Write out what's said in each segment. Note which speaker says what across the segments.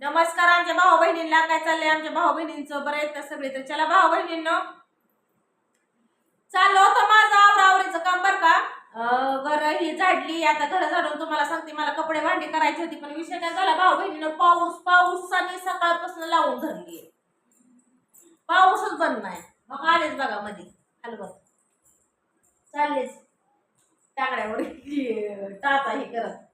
Speaker 1: नमस्कार आमच्या भाऊ बहिणींना काय चाललंय? आमच्या भाऊ बहिणींचं बरं येत सगळे? तर चला भाऊ बहिणींनो चाललं होतं माझं आवरावरीचं काम बरं का? घर ही झाडली. आता घर झाडून तुम्हाला सांगते मला कपडे भांडी करायची होती पण विषय काय झाला? भाऊ बहिणीनं पाऊस पाऊसाने सकाळपासून लावून धरली पाऊसच बंद नाही. मग आलेच बघा मध्ये हलवत चाललेच. टाकड्यावर टाचा हे करत.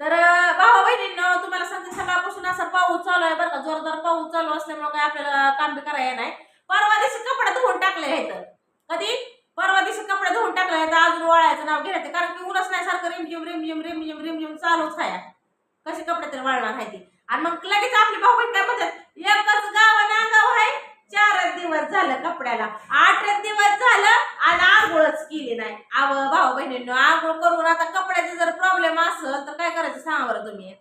Speaker 1: तर भावा बहिणींनो तुम्हाला सांगते सकाळपासून असा पाऊस चालू आहे बरं का. जोरदार पाऊस चालू असल्यामुळे काय आपल्याला काम बी करायला नाही. परवा दिवशी कपडे धुवून टाकले आहेत. कधी? परवा दिवशी कपडे धुवून टाकले आहेत. अजून वाळायचं नाव घेण्याचं कारण की उन्हाच नाही सारखं रिमझिम रिमझिम रिमझिम रिमझिम चालूच आहे. कसे कपडे तरी वाळणार आहे ती. आणि मग लगेच आपली भाऊ बहीण काय म्हणतात एकच गाव आणि आहे. चारच दिवस झालं कपड्याला. आठच दिवस झालं आणि आंघोळच केली नाही. आव भाऊ बहिणींनो आंघोळ करून आता कपड्याचा जर प्रॉब्लेम असेल तर काय करायचं सांगा बरं तुम्ही.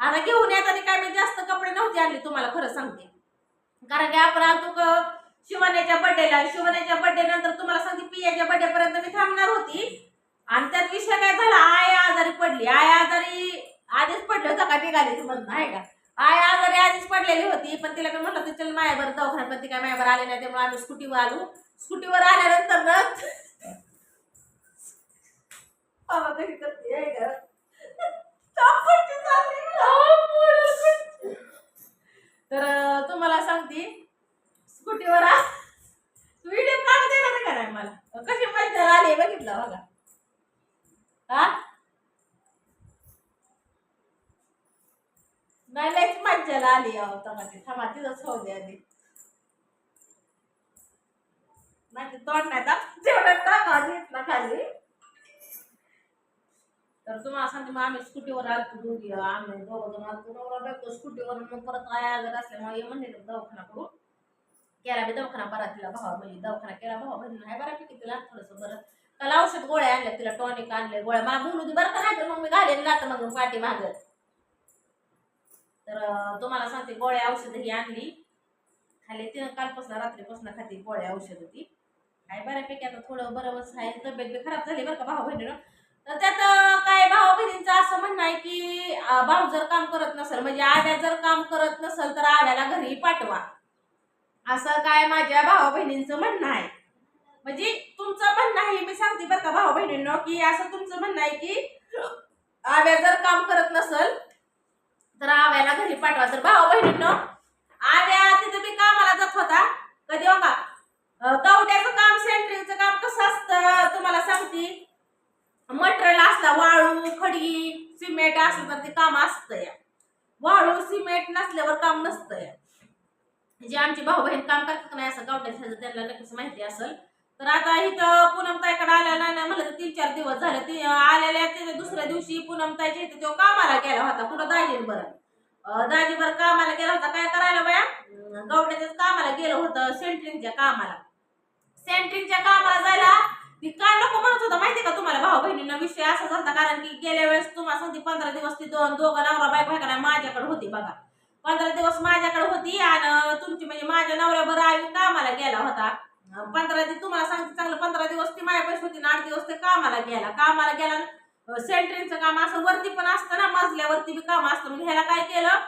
Speaker 1: आता घेऊन येताना काय मी जास्त कपडे नव्हते आणले तुम्हाला खरं सांगते. कारण की आपण आलतो शिवण्याच्या बड्डेला शिवण्याच्या बड्डे नंतर तुम्हाला सांगते पियाच्या बड्डे पर्यंत मी थांबणार होती. आणि त्यात विषय काय झाला? आय आजारी पडली. आय आजारी आधीच पडलं होतं का? निघाली म्हणून आहे का? आय आजारी आधीच पडलेली होती पण तिला मी म्हटलं चल मायावर दवाखान्यात पण ती काय मायावर आले नाही त्यामुळे आम्ही स्कूटीवर आलो. स्कूटीवर आल्यानंतर ना बाबा कशी करते आहे का तापडती चालली मला. तर अं, तुम्हाला सांगते स्कूटीवर आ व्हिडिओ काढून देणार का नाही मला कशी मजा आली बघितलं बघा हा नाही लयच मज्जाला आली अहो तेव्हा थांबा तिथं होऊ दे आधी नाही तोंड नाही दाब तेवढं टाका घेतला खाली. तर तुम्हाला सांगते मग आम्ही स्कूटीवर आलतो दोघी. आम्ही दोघं जण आलतो. नवरा बायको स्कूटीवर मग परत आया आजार असल्यामुळे ये म्हणले दवाखाना करू केला बी दवाखाना बरा तिला भावा म्हणजे दवाखाना केला भावा बहिणी नाही बऱ्यापैकी तिला थोडंसं बरं. काल औषध गोळ्या आणल्या तिला टॉनिक आणले गोळ्या मागून होती बरं का नाही तर मग मी घालेन लात मग पाठी मागत तर तुम्हाला सांगते गोळ्या औषधं ही आणली. खाली तिनं कालपासून रात्रीपासून खाते गोळ्या औषध होती काय बऱ्यापैकी आता थोडं बरोबर आहे. तब्येत बी खराब झाली बरं का भाऊ बहिणीनं? तर त्यात काय भाऊ बहिणींचं असं म्हणणं आहे की भाऊ जर काम करत नसेल म्हणजे आव्या जर काम करत नसेल तर आव्याला घरी पाठवा. असं काय माझ्या भाऊ बहिणींचं म्हणणं आहे. म्हणजे तुमचं म्हणणं आहे मी सांगते बरं का भाऊ बहिणींनो की असं तुमचं म्हणणं आहे की आव्या जर काम करत नसेल तर आव्याला घरी पाठवा. तर भाऊ बहिणींनो आव्या तिथे मी कामाला जात होता. कधी हो का? कवट्याचं काम सेंटरिंगचं काम कसं असतं तुम्हाला सांगते. मटेरियल असला वाळू खडी सिमेंट असलं तर ते काम असतं या. वाळू सिमेंट नसल्यावर काम नसतं या. जे आमची भाऊ बहीण काम करतात नाही असं गावट्याचं त्यांना नक्कीच माहिती असेल. तर आता इथं पूनमताईकडे आल्या नाही म्हणलं तर तीन चार दिवस झाले. ती आलेल्या त्याच्या दुसऱ्या दिवशी पूनमताईच्या इथे तो कामाला गेला होता. कुठं? दाजीन बरं दाजी बरं कामाला गेला होता. काय करायला बाया? गवड्याच्याच कामाला गेलं होतं सेंटरिंगच्या कामाला. सेंटरिंगच्या कामाला जायला ती काय नको म्हणत होता माहिती का तुम्हाला भाऊ बहिणींना विषय असा झाला कारण की गेल्या वेळेस तुम्हाला सांगते पंधरा दिवस ती दोन दोघं नवरा बायको आहे माझ्याकडे होती बघा. पंधरा दिवस माझ्याकडे होती आणि तुमची म्हणजे माझ्या नवऱ्याबरोबर आई कामाला गेला होता. पंधरा दिवस तुम्हाला सांगते चांगलं पंधरा दिवस ती मायापाशी होती ना आठ दिवस ते कामाला गेला. कामाला गेला सेंटरिंगचं काम असं वरती पण असतं ना मजल्यावरती बी काम असतं. म्हणजे ह्याला काय केलं?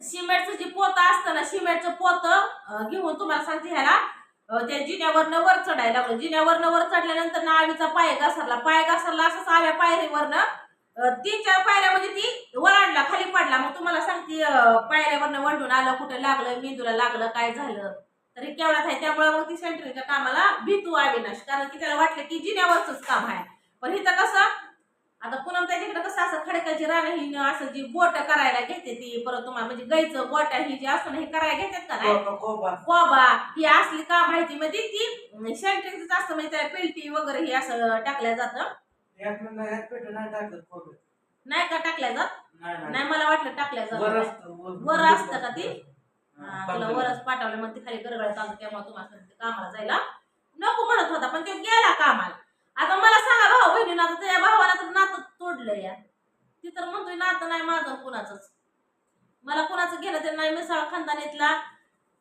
Speaker 1: सिमेंटचं जे पोतं असतं ना सिमेंटचं पोतं घेऊन तुम्हाला सांगते ह्याला त्या जिन्यावरनं वर चढायला लागलं. जिन्यावरनं वर चढल्यानंतर ना आवीचा पाय घसरला. पाय घसरला असंच आव्या पायरीवरनं तीन चार पायऱ्या म्हणजे ती वरांडला खाली पडला. मग तुम्हाला सांगते पायऱ्यावरनं वंडून आलं कुठे लागलं मेंदूला लागलं काय झालं? तरी केवढ्यात आहे. त्यामुळे मग ती सेंटरिंगच्या कामाला भीतू अविनाश कारण की त्याला वाटलं की जिन्यावरच काम आहे. पण इथं कसं आता पुन्हा त्याच्याकडे कसं असं खडकाची रानं ही असं जी बोट करायला घेते ती परत तुम्हाला म्हणजे गाईचं बोट ही जी असतं ना हे करायला घेतात का नाही? कोबा ही असली काम माहिती म्हणजे ती सेंटरिंगच असतं म्हणजे त्याला पेल्टी वगैरे हे असं टाकल्या जातं. नाही का टाकल्या जात? नाही मला वाटलं टाकल्या जात. वर असतं का ती? तुला वरच पाठवलं मग ती खाली गरगळ चालतं त्यामुळे तुम्हाला कामाला जायला. नको म्हणत होता पण तो गेला कामाला. आता मला सांगा भाऊ बहिणीनं आता त्या भावाला तर नातं तोडलं या. ती तर म्हणतोय नातं नाही माझं कुणाचंच. मला कुणाचं गेलं तर नाही मिसाळ खानदानीतला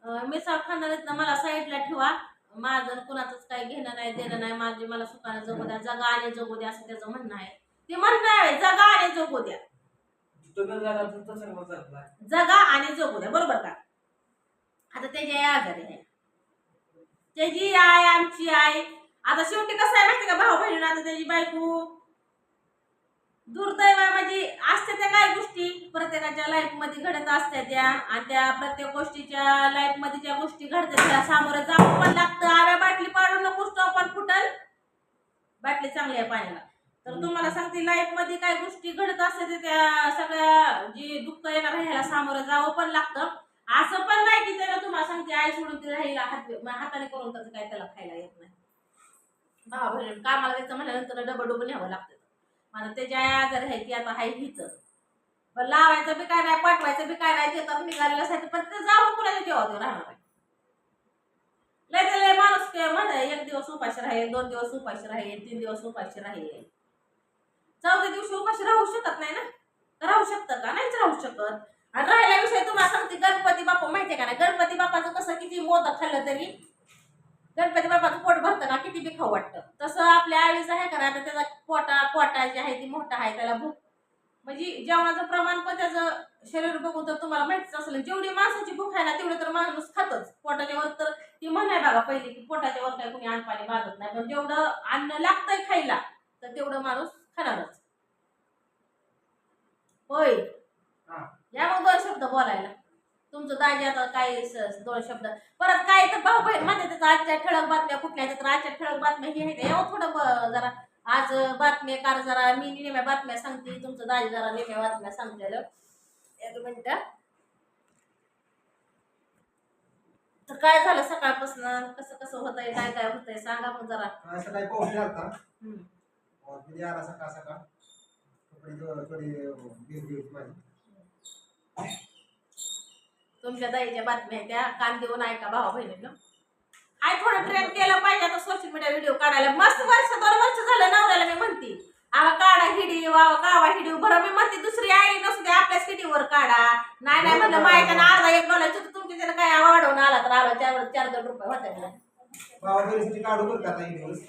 Speaker 1: मिसाळ खानदानीतला मला साईडला ठेवा. माझं कुणाचंच काही घेणं नाही देणं नाही माझे मला सुखाने जगू द्या जगा आणि जगू द्या असं त्याचं म्हणणं आहे. ते म्हणणं आहे जगा आणि जगू द्या. जगा आणि जगू द्या बरोबर का? आता त्याची आई आजारी आहे. त्याची आई आमची आई. आता शेवटी कसं आहे माहिती का? भाऊ बहिणी आता त्याची बायको दुर्दैव म्हणजे असते त्या काय गोष्टी. प्रत्येकाच्या लाईफमध्ये घडत असत्या त्या. आणि त्या प्रत्येक गोष्टीच्या लाईफमध्ये ज्या गोष्टी घडतात त्या सामोरं जावं पण लागतं. आव्या बाटली पाडू नको आपण फुटल. बाटली चांगली आहे पाण्याला. तर तुम्हाला सांगते लाईफमध्ये काय गोष्टी घडत असतात त्या सगळ्या जी दुःख येणार ह्याला सामोरं जावं पण लागतं. असं पण नाही की त्याला तुम्हाला सांगते आई सोडून ती राहील हात हाताने करून त्याचं काय त्याला खायला येत नाही. भावा बहिणी कामाला जायचं म्हणल्यानंतर डबल डबल न्यावं लागतं. मला त्याची आई आजार आहे ती आता आहे हीच. पण लावायचं बी काय नाही पाठवायचं बी काय नाही शेतात निघालेलं असायचं पण ते जाऊन कुणाच्या जेव्हा राहणार आहे? लय तर लय माणूस काय एक दिवस उपाशी राहील दोन दिवस उपाशी राहील तीन दिवस उपाशी राहील. चौथ्या दिवशी उपाशी राहू शकत नाही ना? राहू शकतं का? नाहीच राहू शकत. आणि राहिला विषय तुम्हाला सांगते गणपती बाप्पा माहितीये का नाही? गणपती बाप्पाचं कसं किती मोदक खाल्लं तरी गणपती बाप्पाचं पोट भरतं का? किती बी खाऊ वाटतं. तसं आपल्या आईचं आहे का आता त्याचा पोटा पोटा जे आहे ती मोठा आहे त्याला भूक. म्हणजे जेवणाचं प्रमाण पण त्याचं शरीर बघून तर तुम्हाला माहितीच असेल जेवढी माणसाची भूक आहे ना तेवढं तर माणूस खातच. पोटाच्या वर तर ती म्हणाय बघा पहिली की पोटाच्या वर काही कुणी अन्नपाणी मागत नाही पण जेवढं अन्न लागतंय खायला तर तेवढं माणूस खाणारच. होय. या मग दोन शब्द बोलायला. तुमचं दाजी आता काय दोन शब्द. परत काय तर भाऊ बहीण म्हणते त्याचं आजच्या ठळक बातम्या कुठल्या तर आजच्या ठळक बातम्या ही आहे यावं थोडं जरा. आज बातम्या कार जरा. मी निम्या बातम्या सांगते. तुमचं दाजी जरा निम्या बातम्या सांगतेलं. एक मिनिट. तर काय झालं सकाळपासून? कसं कसं होतंय? काय काय होतंय? सांगा मग जरा.
Speaker 2: सकाळी पाऊस आला सकाळ सकाळ. कपडे थोडी माझी.
Speaker 1: तुमच्या दाईच्या बातम्या त्या. कान देऊन ऐका भावा बहिणीनं. आय थोडं ट्रेन केलं पाहिजे. आता सोशल मीडिया व्हिडिओ काढायला. मस्त वर्ष दोन वर्ष झालं नवऱ्याला मी म्हणते. आवा काढा हिडी वावा कावा हिडी बरं मी म्हणते दुसरी आई नसू दे आपल्या सिटीवर काढा. नाही नाही म्हणलं माहिती अर्धा एक डॉलर तुमच्या त्याला काय वाढवून आला तर आला चार चार दोन रुपये होत्या. मला.
Speaker 2: बाबा बहिणीसाठी काढू बरं का दिवस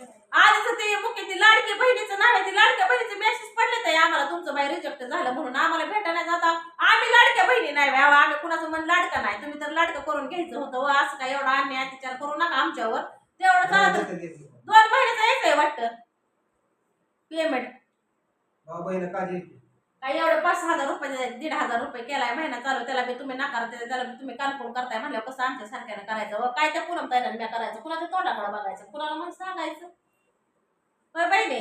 Speaker 1: ते मुख्य ती लाडकी बहिणीचं नाव आहे ती लाडक्या बहिणीचे मेसेज पडले तर आम्हाला. तुमचं बाई रिजेक्ट झालं म्हणून आम्हाला भेटायला जाता. आम्ही लाडक्या बहिणी नाही आम्ही कुणाचं मन लाडका नाही. तुम्ही तर लाडकं करून घ्यायचं होतं व असं काय एवढा अन्याय अत्याचार करू नका आमच्यावर. तेवढं चालत. दोन महिन्याचं यायचंय वाटतं. पेमेंट
Speaker 2: बाबा बहिण काळजी.
Speaker 1: काय एवढं पाच हजार रुपये दीड हजार रुपये केलाय महिना चालू त्याला बी तुम्ही नाकार त्याला बी तुम्ही कानपूर करताय म्हणल्यावर कसं आमच्या सारख्यानं करायचं? व काय त्या पुनम ताईला मी करायचं? कुणाच्या तोंडाकडे बघायचं? कुणाला मग सांगायचं? होय बहिणी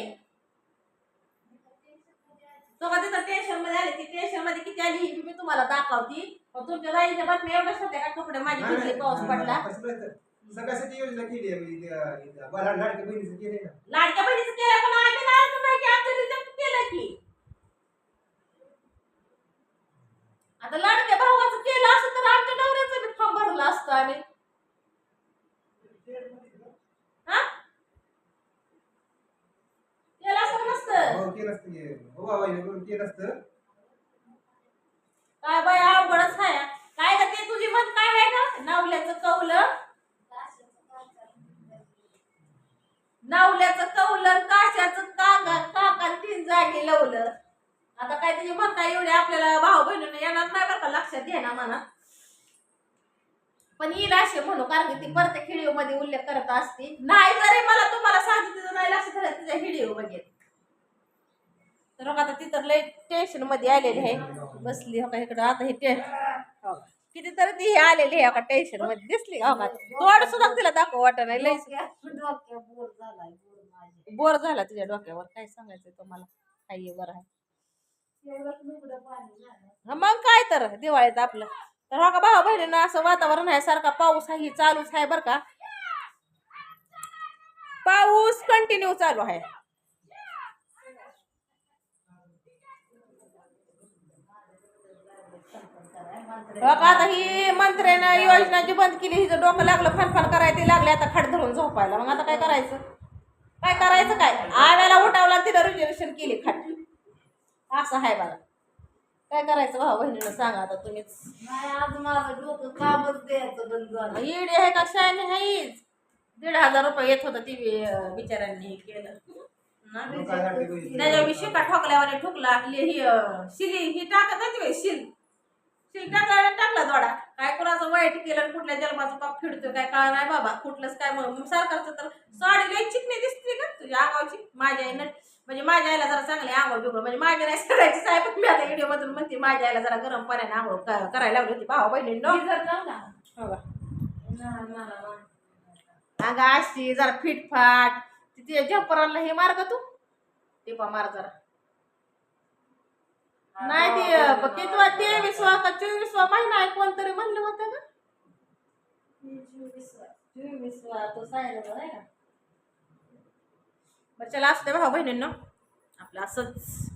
Speaker 1: तो का तिथं टेन्शनमध्ये आली ती टेन्शनमध्ये किती आली ही मी तुम्हाला दाखवती. तुमच्या राईच्या बातम्या एवढ्याच होत्या का कपडे माझी भिजली पाऊस पडला?
Speaker 2: सगळ्यासाठी योजना केली आहे मी त्या- इथं. बा- लाडक्या बहिणीचं केली ना.
Speaker 1: लाडक्या बहिणीचं केलं पण आम्ही नाही की आमच्या केलं की. आता लाडक्या भावाचं केलं असं तर आमच्या नवऱ्याचं बी फॉर्म भरला असतं आम्ही. हा? केलं असं नसतं.
Speaker 2: हो केलं असतं. हो बाबा बहिणी करून केलं असतं.
Speaker 1: काय बाय अवघडच आहे. काय का ते तुझी मत काय आहे का नावल्याचं कौलं? नावल्याचं कौलं काशाचं कागा काका तीन जागी लवलं. आता काय मत काय एवढी आपल्याला भाऊ बहिणीनं येणार नाही बरं का लक्षात घे ना म्हणा. पण येईल असे म्हणू कारण की ती प्रत्येक व्हिडिओमध्ये उल्लेख करत असते. नाही जरी मला तुम्हाला सांगितलं नाही लक्षात झालं तिच्या व्हिडिओ बघेल तर आता तिथं लय टेन्शनमध्ये आलेली आहे. बसली हो का इकडं आता हे टे हो. कितीतरी ती हे आलेली आहे का टेन्शनमध्ये. दिसली हो का? थोडं सुद्धा तिला दाखव वाटत नाही लय बोर झाला तिच्या डोक्यावर. काय सांगायचं तुम्हाला? काय हे बरं आहे. मग काय तर दिवाळीत आपलं. तर हो का भाऊ बहिणीनं असं वातावरण आहे सारखा पाऊस आहे चालूच आहे बरं का? पाऊस कंटिन्यू चालू आहे. आता ही मंत्र्यानं योजना जी बंद केली हिचं डोकं लागलं फनफन करायला ती लागली आता खड धरून झोपायला. मग आता काय करायचं? काय करायचं काय? आव्याला उठावला तिला रिजर्वेशन केली खाट असं आहे बघा काय करायचं भाऊ बहिणीनं सांगा आता तुम्हीच.
Speaker 3: नाही आज माझं डोकं कामच द्यायचं बंद झालं.
Speaker 1: ईडी आहे का शायनी आहेच दीड हजार रुपये येत होतं ती बी- बिचाऱ्यांनी हे केलं. ना शिका ठोकल्यावर ठोकला. li- ही अं, शिली ही टाकत होती बाई, शिल. शिल टाकला टाकला दोडा काय कोणाचं वाईट केलं आणि कुठल्या जन्माचं पाप फिरतोय काय कळा नाही बाबा. कुठलंच काय मग सरकारचं तर साडी लई चिकणी दिसते का तुझ्या अंगावची. माझ्या आईनं म्हणजे माझ्या आईला जरा चांगले आंघोळ बिघोळ म्हणजे माझ्या नाही सगळ्याची साहेब मी आता व्हिडिओ मधून म्हणते माझ्या आईला जरा गरम पाण्याने आंघोळ करायला लावली होती बहिणींनो.
Speaker 3: लाव ना.
Speaker 1: हो. अगं अशी जरा फिटफाट. तिथे जम्पराला हे मार का तू. टिपा मार जरा. नाही ते कितवा तेवीसवा का चोवीसवा महिना आहे कोणतरी म्हणलं होतं का चोवीसवा तो सांगितलं नाही का बरं चला असते भाऊ बहिणींना. आपलं असंच.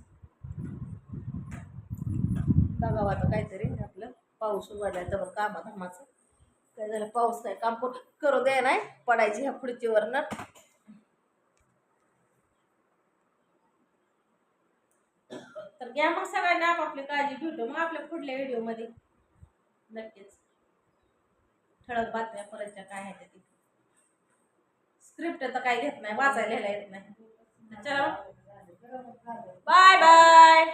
Speaker 1: बघावं आता काहीतरी आपलं पाऊस उघडलाय तर कामाधामाचं. काय झालं? पाऊस नाही काम करू करू द्या नाही पडायची ह्या खुर्चीवरनं. तर घ्या मग सगळ्यांनी आपापली काळजी भेटू मग आपल्या पुढल्या व्हिडिओमध्ये नक्कीच. ठळक बातम्या परतच्या काय आहेत ते स्क्रिप्ट तर काही घेत नाही वाचायला लिहायला येत नाही. चला बाय बाय